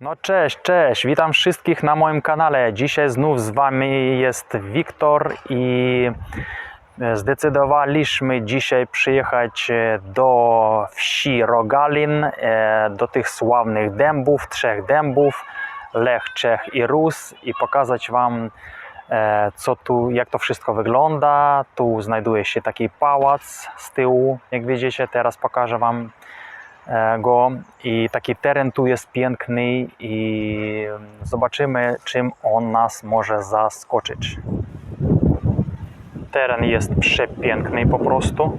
No cześć, cześć, witam wszystkich na moim kanale. Dzisiaj znów z Wami jest Wiktor i e, zdecydowaliśmy dzisiaj przyjechać e, do wsi Rogalin, e, do tych sławnych dębów, trzech dębów, Lech, Czech i Rus i pokazać Wam co tu, jak to wszystko wygląda. Tu znajduje się taki pałac z tyłu, jak widzicie, teraz pokażę Wam go i taki teren tu jest piękny i zobaczymy czym on nas może zaskoczyć. Teren jest przepiękny po prostu.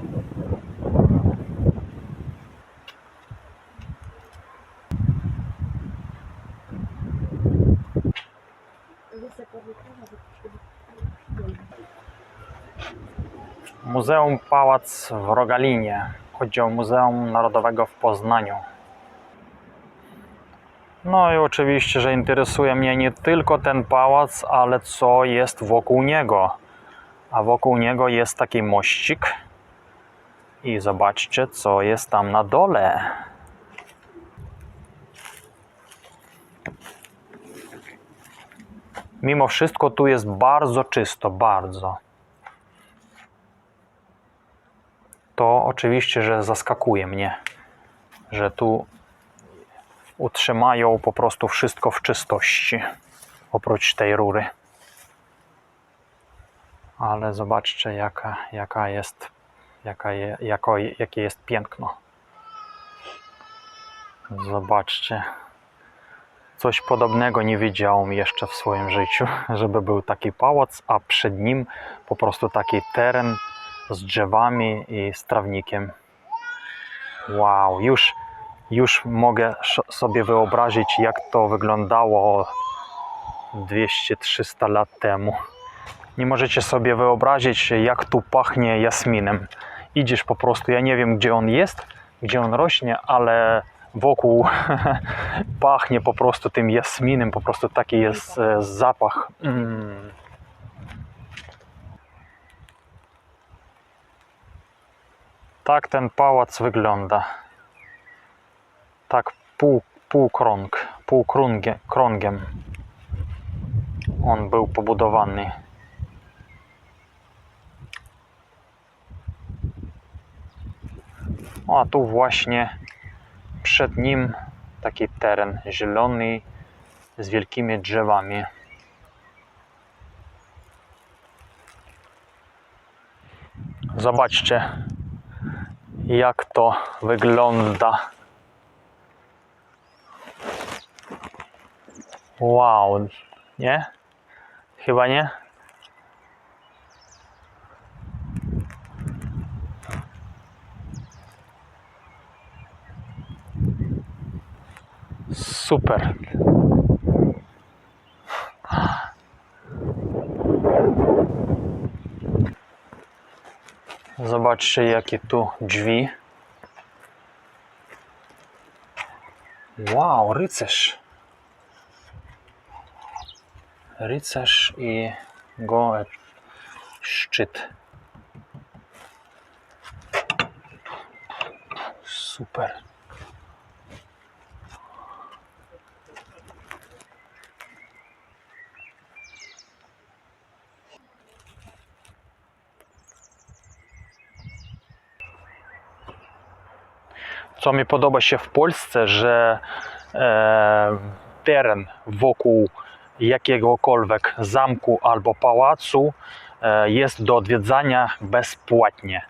Muzeum Pałac w Rogalinie. Chodzi o Muzeum Narodowego w Poznaniu. No i oczywiście, że interesuje mnie nie tylko ten pałac, ale co jest wokół niego. A wokół niego jest taki mościk. I zobaczcie, co jest tam na dole. Mimo wszystko tu jest bardzo czysto, bardzo. To oczywiście, że zaskakuje mnie, że tu utrzymają po prostu wszystko w czystości, oprócz tej rury. Ale zobaczcie, jaka, jaka jest, jaka je, jako, jakie jest piękno. Zobaczcie. Coś podobnego nie widziałem jeszcze w swoim życiu, żeby był taki pałac, a przed nim po prostu taki teren z drzewami i z trawnikiem. Wow, już, już mogę sobie wyobrazić, jak to wyglądało 200-300 lat temu. Nie możecie sobie wyobrazić, jak tu pachnie jasminem. Idziesz po prostu, ja nie wiem, gdzie on jest, gdzie on rośnie, ale wokół pachnie po prostu tym jasminem, po prostu taki jest e, zapach. Mm. Tak ten pałac wygląda. Tak pół, półkrąg, półkrągiem krągiem on był pobudowany. O, a tu właśnie przed nim taki teren zielony z wielkimi drzewami. Zobaczcie, jak to wygląda. Wow, nie? Chyba nie? Super. Zobaczcie, jakie tu drzwi. Wow, rycerz. Rycerz i go szczyt. Super. Co mi podoba się w Polsce, że e, teren wokół jakiegokolwiek zamku albo pałacu e, jest do odwiedzania bezpłatnie.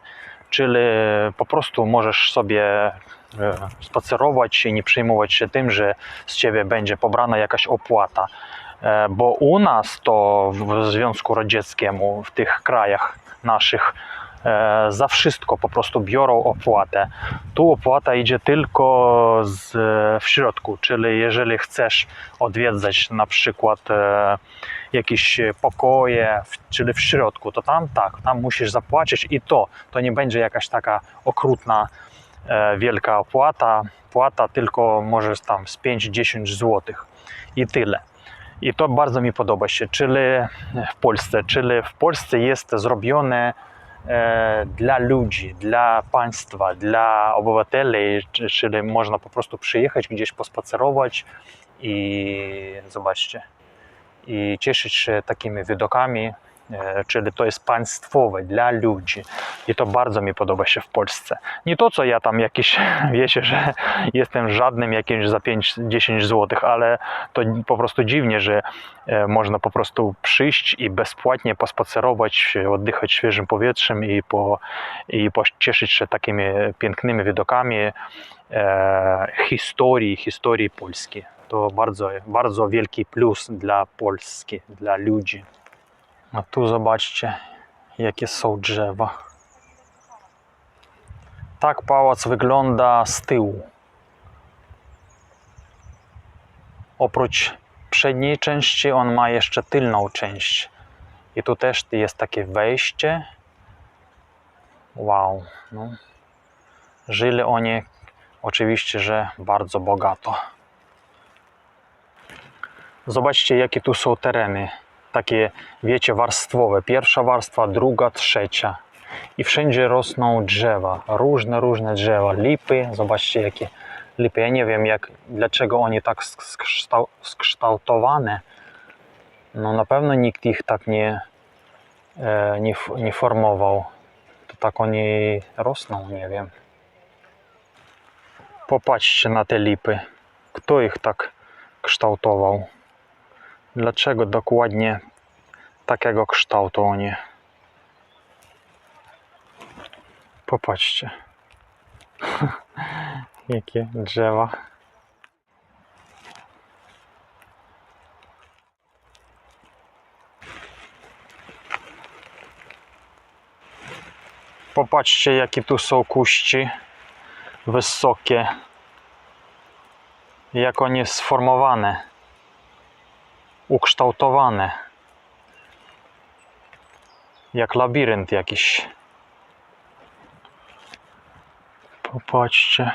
Czyli po prostu możesz sobie e, spacerować i nie przejmować się tym, że z ciebie będzie pobrana jakaś opłata. E, Bo u nas to w Związku Radzieckiemu, w tych krajach naszych, za wszystko po prostu biorą opłatę. Tu opłata idzie tylko z, w środku, czyli jeżeli chcesz odwiedzać na przykład e, jakieś pokoje, czyli w środku, to tam tak, tam musisz zapłacić i to, to nie będzie jakaś taka okrutna, e, wielka opłata, płata, tylko możesz tam z 5-10 zł i tyle. I to bardzo mi podoba się, czyli w Polsce, czyli w Polsce jest zrobione e, dla ludzi, dla państwa, dla obywateli, czy- czyli można po prostu przyjechać gdzieś pospacerować i zobaczcie, i cieszyć się takimi widokami, e, czyli to jest państwowe dla ludzi i to bardzo mi podoba się w Polsce. Nie to, co ja tam jakiś, wiecie, że jestem żadnym jakimś za 5-10 zł, ale to po prostu dziwnie, że e, można po prostu przyjść i bezpłatnie pospacerować, oddychać świeżym powietrzem i, po, i pocieszyć się takimi pięknymi widokami e, historii, historii Polski. To bardzo, bardzo wielki plus dla Polski, dla ludzi. A tu zobaczcie, jakie są drzewa. Tak pałac wygląda z tyłu. Oprócz przedniej części, on ma jeszcze tylną część. I tu też jest takie wejście. Wow. No. Żyli oni oczywiście, że bardzo bogato. Zobaczcie, jakie tu są tereny. Takie, wiecie, warstwowe. Pierwsza warstwa, druga, trzecia. I wszędzie rosną drzewa. Różne, różne drzewa. Lipy. Zobaczcie, jakie lipy. Ja nie wiem, jak, dlaczego oni tak skształ, skształtowane. No na pewno nikt ich tak nie, e, nie, nie formował. To tak oni rosną, nie wiem. Popatrzcie na te lipy. Kto ich tak kształtował? Dlaczego dokładnie takiego kształtu oni? Popatrzcie. Jakie drzewa. Popatrzcie, jakie tu są kuści wysokie. Jak one sformowane, ukształtowane. Jak labirynt jakiś. Popatrzcie.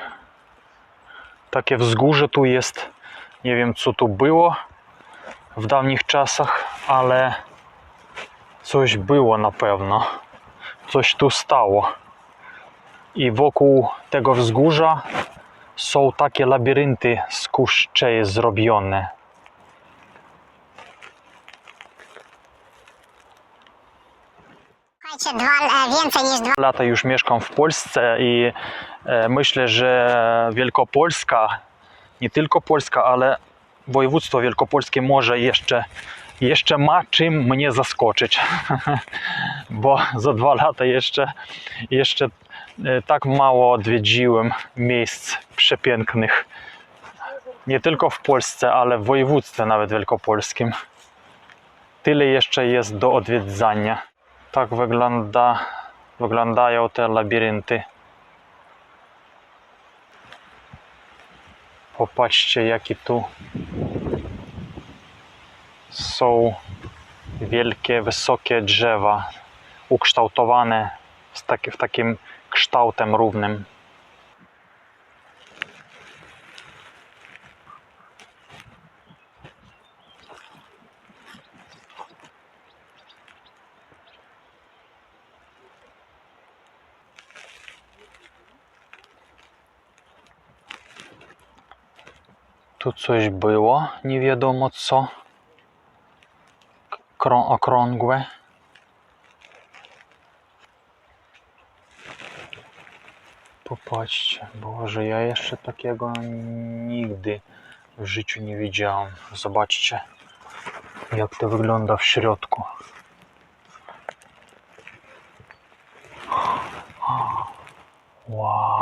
Takie wzgórze tu jest. Nie wiem, co tu było w dawnych czasach, ale coś było na pewno. Coś tu stało. I wokół tego wzgórza są takie labirynty z kuszczej zrobione. Słuchajcie, dwa, e, więcej niż dwa lata już mieszkam w Polsce i e, myślę, że Wielkopolska, nie tylko Polska, ale województwo wielkopolskie może jeszcze, jeszcze ma czym mnie zaskoczyć, bo za dwa lata jeszcze, jeszcze e, tak mało odwiedziłem miejsc przepięknych. Nie tylko w Polsce, ale w województwie nawet wielkopolskim. Tyle jeszcze jest do odwiedzania. Tak wygląda, wyglądają te labirynty. Popatrzcie, jakie tu są wielkie, wysokie drzewa, ukształtowane w takim kształtem równym. Tu coś było, nie wiadomo co. Krą, okrągłe. Popatrzcie, Boże, ja jeszcze takiego nigdy w życiu nie widziałem. Zobaczcie, jak to wygląda w środku. Wow.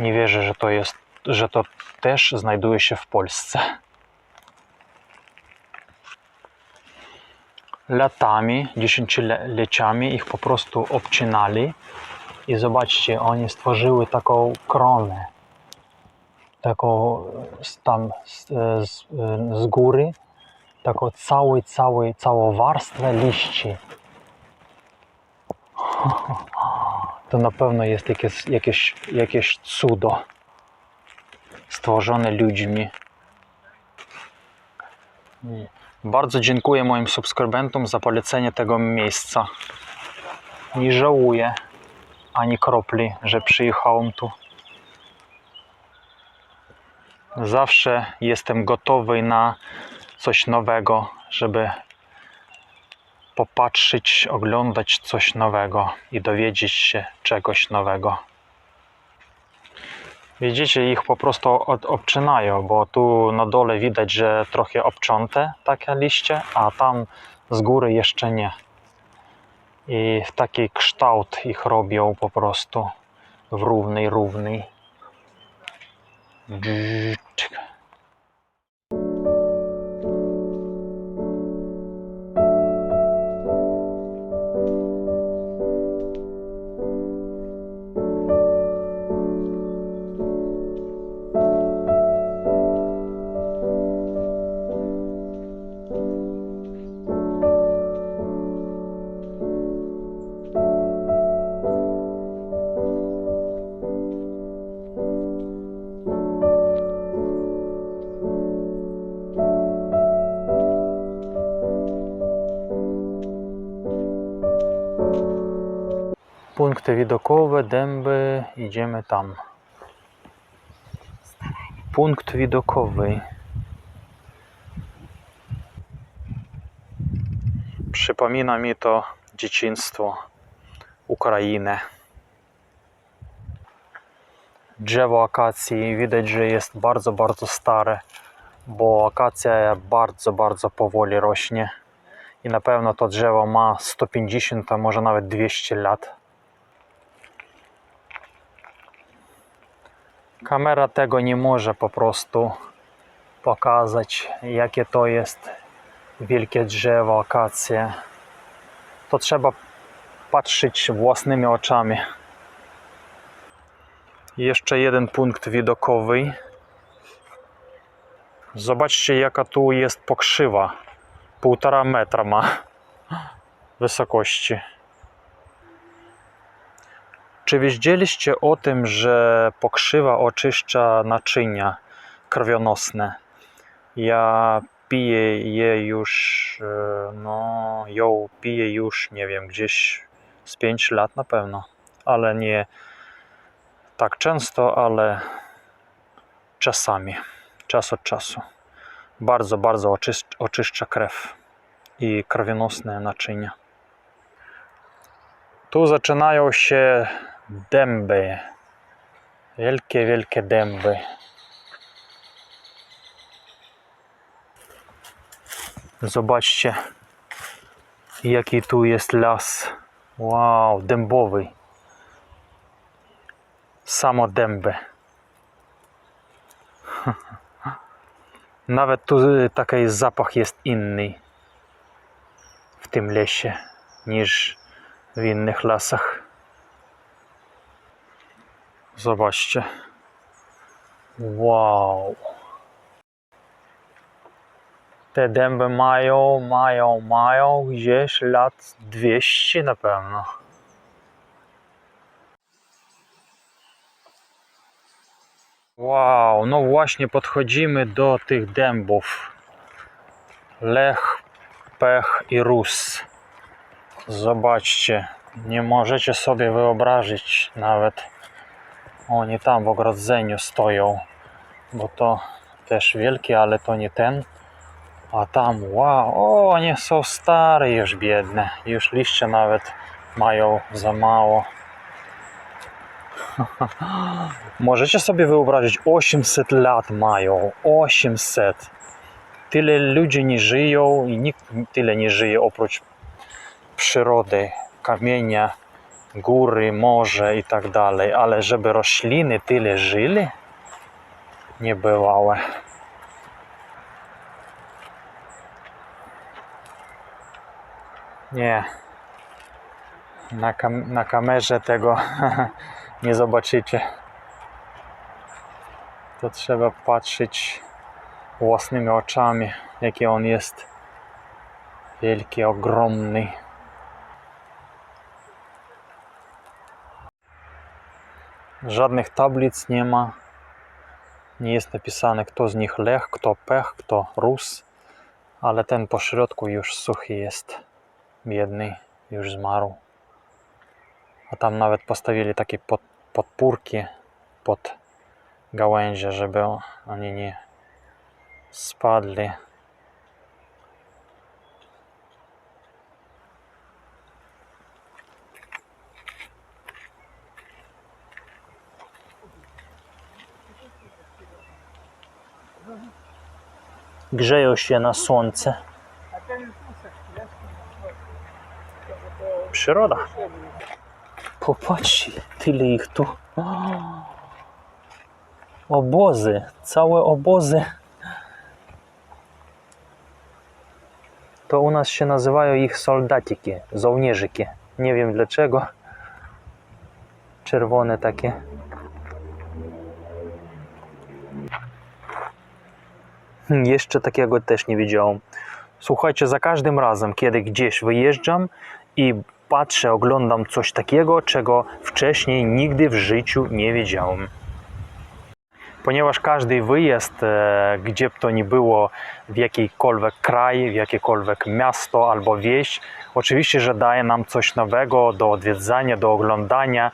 Nie wierzę, że to jest, że to też znajduje się w Polsce. Latami, dziesięcioleciami ich po prostu obcinali i zobaczcie, oni stworzyły taką kronę, taką tam z, z, z góry, taką cały, cały, całą warstwę liści. to na pewno jest jakieś, jakieś, jakieś cudo stworzone ludźmi. Bardzo dziękuję moim subskrybentom za polecenie tego miejsca. Nie żałuję ani kropli, że przyjechałem tu. Zawsze jestem gotowy na coś nowego, żeby popatrzeć, oglądać coś nowego i dowiedzieć się czegoś nowego. Widzicie, ich po prostu obczynają, bo tu na dole widać, że trochę obciąte takie liście, a tam z góry jeszcze nie. I w taki kształt ich robią po prostu w równy. Dżdżdż. Widokowe, dęby, idziemy tam. Punkt widokowy. Przypomina mi to dzieciństwo, Ukrainę. Drzewo akacji widać, że jest bardzo, bardzo stare, bo akacja bardzo, bardzo powoli rośnie. I na pewno to drzewo ma 150, a może nawet 200 lat. Kamera tego nie może po prostu pokazać, jakie to jest wielkie drzewo, akacja. To trzeba patrzeć własnymi oczami. Jeszcze jeden punkt widokowy. Zobaczcie, jaka tu jest pokrzywa. Półtora metra ma wysokości. Czy wiedzieliście o tym, że pokrzywa oczyszcza naczynia krwionosne? Ja piję je już, e, no, ją piję już, nie wiem, gdzieś z 5 lat na pewno, ale nie tak często, ale czasami, czas od czasu. Bardzo, bardzo oczysz- oczyszcza krew i krwionosne naczynia. Tu zaczynają się Wielkie, wielkie dęby. Zobaczcie, jaki tu jest las. Wow, dębowy. Samo dęby. Nawet tu taki zapach jest inny w tym lesie niż w innych lasach. Zobaczcie. Wow. Te dęby mają, mają, mają gdzieś lat 200 na pewno. Wow, no właśnie podchodzimy do tych dębów. Lech, pech i rus. Zobaczcie, nie możecie sobie wyobrazić nawet. Oni tam w ogrodzeniu stoją, bo to też wielkie, ale to nie ten. A tam, wow, o, one są stare już biedne. Już liście nawet mają za mało. Możecie sobie wyobrazić, 800 lat mają. 800. Tyle ludzi nie żyją i nikt tyle nie żyje oprócz przyrody, kamienia, góry, morze i tak dalej. Ale żeby rośliny tyle żyli? Niebywałe. Nie. Na, kam- na kamerze tego nie zobaczycie. To trzeba patrzeć własnymi oczami, jaki on jest wielki, ogromny. Żadnych tablic nie ma. Nie jest napisane, kto z nich Lech, kto Pech, kto Rus, ale ten po środku już suchy jest. Biedny, już zmarł. A tam nawet postawili takie pod, podpórki pod gałęzie, żeby oni nie spadli. Grzeją się na słońce. Przyroda. Popatrzcie, tyle ich tu. Obozy, całe obozy. To u nas się nazywają ich soldatiki, żołnierzyki. Nie wiem dlaczego. Czerwone takie. Jeszcze takiego też nie widziałem. Słuchajcie, za każdym razem, kiedy gdzieś wyjeżdżam i patrzę, oglądam coś takiego, czego wcześniej nigdy w życiu nie wiedziałem. Ponieważ każdy wyjazd, e, gdzie to nie było, w jakikolwiek kraj, w jakiekolwiek miasto albo wieś, oczywiście, że daje nam coś nowego do odwiedzania, do oglądania,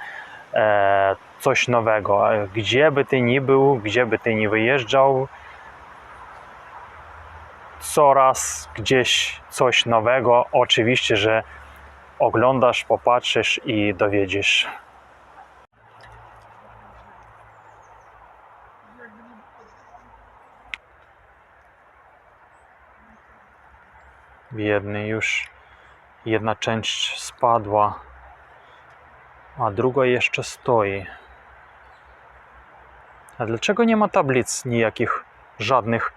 e, coś nowego. E, Gdzie by ty nie był, gdzie by ty nie wyjeżdżał, coraz gdzieś coś nowego. Oczywiście, że oglądasz, popatrzysz i dowiedziesz. Biedny już jedna część spadła, a druga jeszcze stoi. A dlaczego nie ma tablic nijakich, żadnych,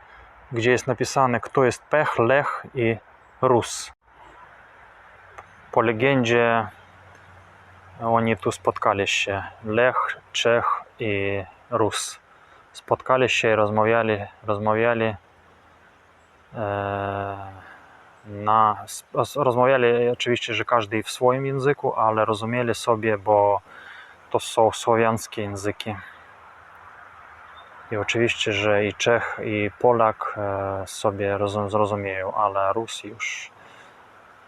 gdzie jest napisane, kto jest Pech, Lech i Rus? Po legendzie oni tu spotkali się. Lech, Czech i Rus. Spotkali się i rozmawiali, rozmawiali e, na, rozmawiali oczywiście, że każdy w swoim języku, ale rozumieli sobie, bo to są słowiańskie języki. I oczywiście, że i Czech, i Polak e, sobie rozum, zrozumieją, ale Rus już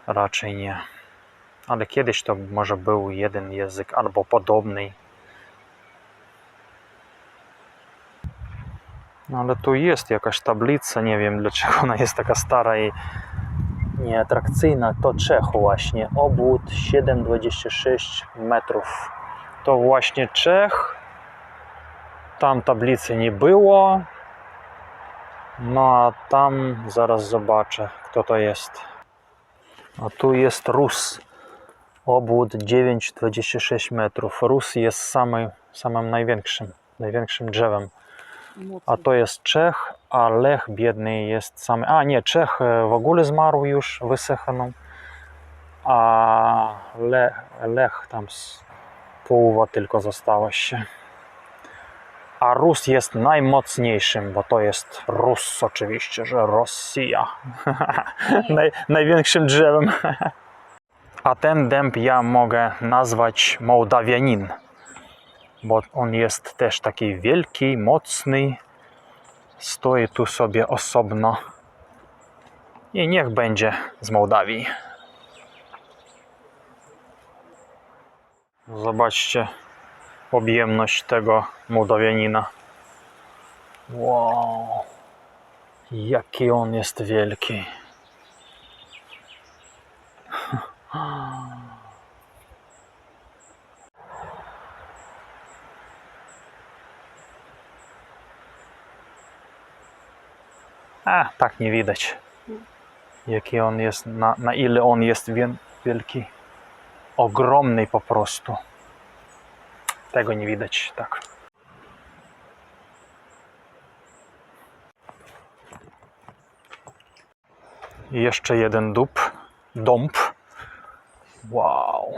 raczej nie. Ale kiedyś to może był jeden język albo podobny. No ale tu jest jakaś tablica, nie wiem dlaczego ona jest taka stara i nieatrakcyjna. To Czech właśnie, obwód 7,26 metrów. To właśnie Czech. Tam tablicy nie było. No a tam zaraz zobaczę, kto to jest. A tu jest Rus. Obwód 9,26 metrów. Rus jest samym, samym największym, największym drzewem. A to jest Czech, a Lech biedny jest sam. A nie, Czech e, w ogóle zmarł już, wysychaną. A Le, Lech tam połowa tylko została się. A Rus jest najmocniejszym, bo to jest Rus oczywiście, że Rosja. Naj, największym drzewem. A ten dęb ja mogę nazwać Mołdawianin, bo on jest też taki wielki, mocny. Stoi tu sobie osobno. I niech będzie z Mołdawii. Zobaczcie objemność tego Mołdawianina. Wow, jaki on jest wielki. A, tak nie widać. Jaki on jest, na, na ile on jest wiel- wielki. Ogromny po prostu. Tego nie widać, tak. I jeszcze jeden dób. Dąb. Wow.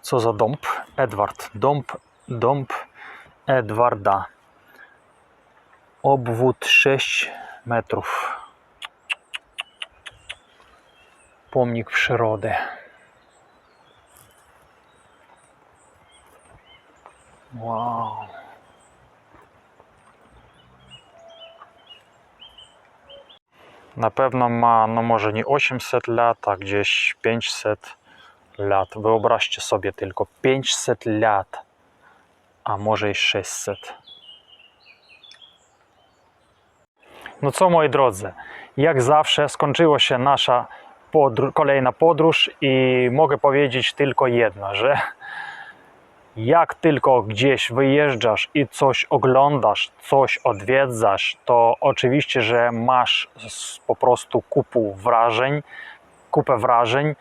Co za dąb? Edward. Dąb, dąb Edwarda. Obwód 6 metrów. Pomnik przyrody. Wow. Na pewno ma, no może nie 800 lat, a gdzieś 500 lat. Wyobraźcie sobie tylko 500 lat, a może i 600. No co moi drodzy, jak zawsze skończyła się nasza kolejna podróż i mogę powiedzieć tylko jedno, że jak tylko gdzieś wyjeżdżasz i coś oglądasz, coś odwiedzasz, to oczywiście, że masz po prostu kupu wrażeń, kupę wrażeń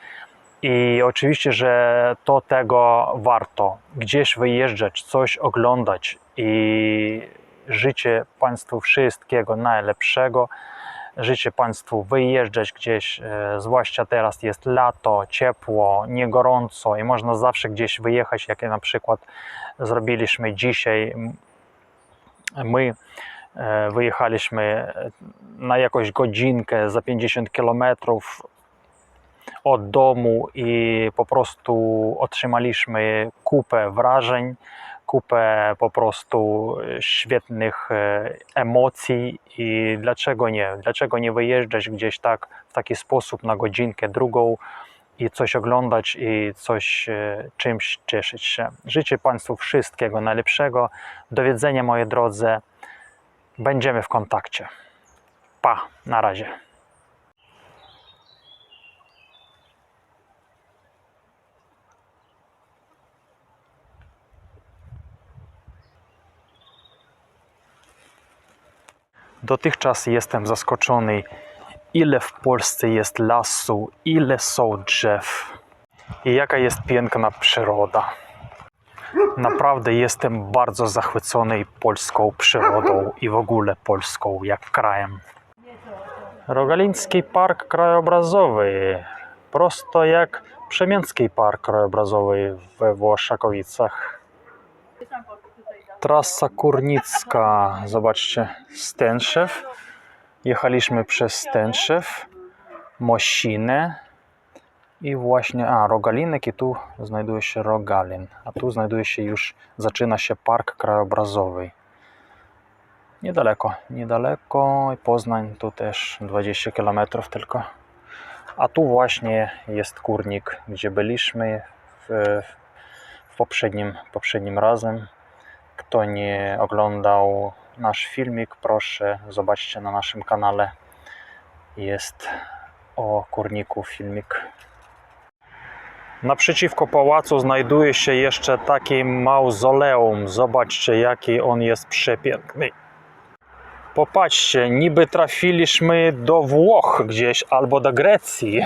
i oczywiście, że to tego warto. Gdzieś wyjeżdżać, coś oglądać i życzę Państwu wszystkiego najlepszego. Życzę Państwu wyjeżdżać gdzieś, e, zwłaszcza teraz jest lato, ciepło, nie gorąco i można zawsze gdzieś wyjechać, jak na przykład zrobiliśmy dzisiaj. My e, wyjechaliśmy na jakąś godzinkę za 50 kilometrów od domu i po prostu otrzymaliśmy kupę wrażeń, kupę po prostu świetnych e, emocji i dlaczego nie? Dlaczego nie wyjeżdżać gdzieś tak w taki sposób na godzinkę, drugą i coś oglądać i coś e, czymś cieszyć się. Życzę Państwu wszystkiego najlepszego. Do widzenia moi drodzy. Będziemy w kontakcie. Pa, na razie. Dotychczas jestem zaskoczony, ile w Polsce jest lasu, ile są drzew i jaka jest piękna przyroda. Naprawdę jestem bardzo zachwycony polską przyrodą i w ogóle Polską jak krajem. Rogaliński Park Krajobrazowy, prosto jak Przemięcki Park Krajobrazowy we Włoszakowicach. Trasa Kurnicka, zobaczcie, Stęszew. Jechaliśmy przez Stęszew, Mosinę i właśnie, a Rogalinek i tu znajduje się Rogalin, a tu znajduje się już, zaczyna się Park Krajobrazowy. Niedaleko, niedaleko i Poznań tu też 20 km tylko. A tu właśnie jest kurnik, gdzie byliśmy w, w poprzednim, poprzednim razem. Kto nie oglądał nasz filmik, proszę zobaczcie na naszym kanale. Jest o kurniku filmik. Naprzeciwko pałacu znajduje się jeszcze taki mauzoleum. Zobaczcie, jaki on jest przepiękny. Popatrzcie, niby trafiliśmy do Włoch gdzieś albo do Grecji.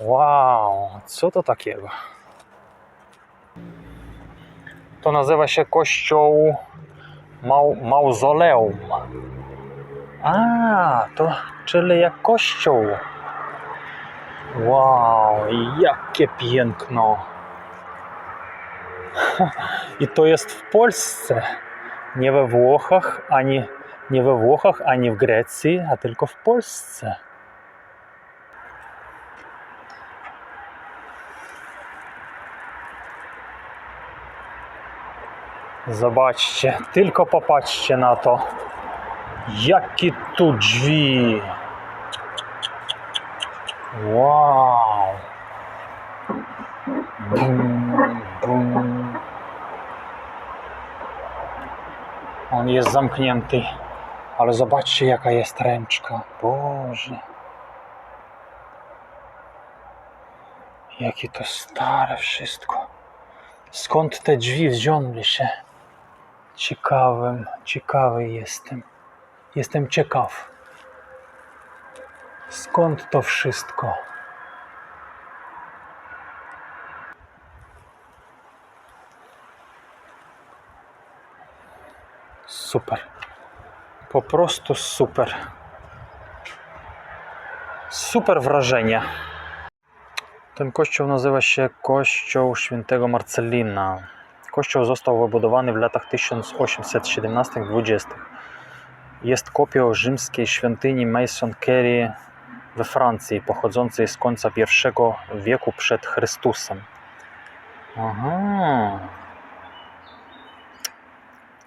Wow, co to takiego? To nazywa się kościół Mau Mauzoleum. A, to czyli jak kościół. Wow, jakie piękno. I to jest w Polsce. Nie we Włochach, ani nie we Włochach, ani w Grecji, a tylko w Polsce. Zobaczcie, tylko popatrzcie na to. Jakie tu drzwi. Wow. Bum, bum. On jest zamknięty, ale zobaczcie jaka jest ręczka. Boże. Jakie to stare wszystko. Skąd te drzwi wziąły się? Ciekawym, ciekawy jestem. Jestem ciekaw. Skąd to wszystko? Super. Po prostu super. Super wrażenie. Ten kościół nazywa się Kościół Świętego Marcelina. Kościół został wybudowany w latach 1817-20. Jest kopią rzymskiej świątyni Mason Carey we Francji, pochodzącej z końca I wieku przed Chrystusem. Aha.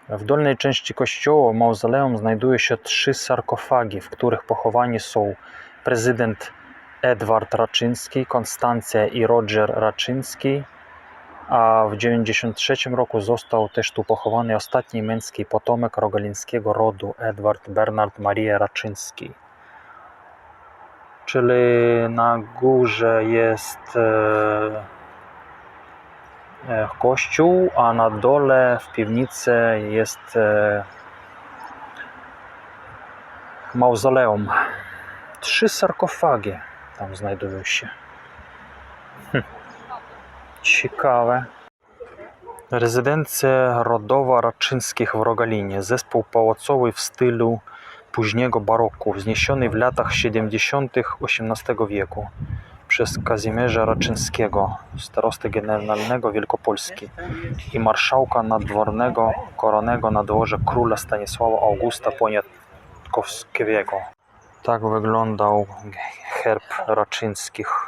W dolnej części kościoła mauzoleum znajduje się trzy sarkofagi, w których pochowani są prezydent Edward Raczyński, Konstancja i Roger Raczyński, a w 1993 roku został też tu pochowany ostatni męski potomek rogalińskiego rodu Edward Bernard Maria Raczyński. Czyli na górze jest e, e, kościół, a na dole w piwnicy jest e, mauzoleum. Trzy sarkofagi tam znajdują się. Ciekawe. Rezydencja rodowa Raczyńskich w Rogalinie. Zespół pałacowy w stylu późnego baroku, wzniesiony w latach 70. XVIII wieku przez Kazimierza Raczyńskiego, starostę generalnego Wielkopolski i marszałka nadwornego koronego na dworze króla Stanisława Augusta Poniatkowskiego. Tak wyglądał herb Raczyńskich.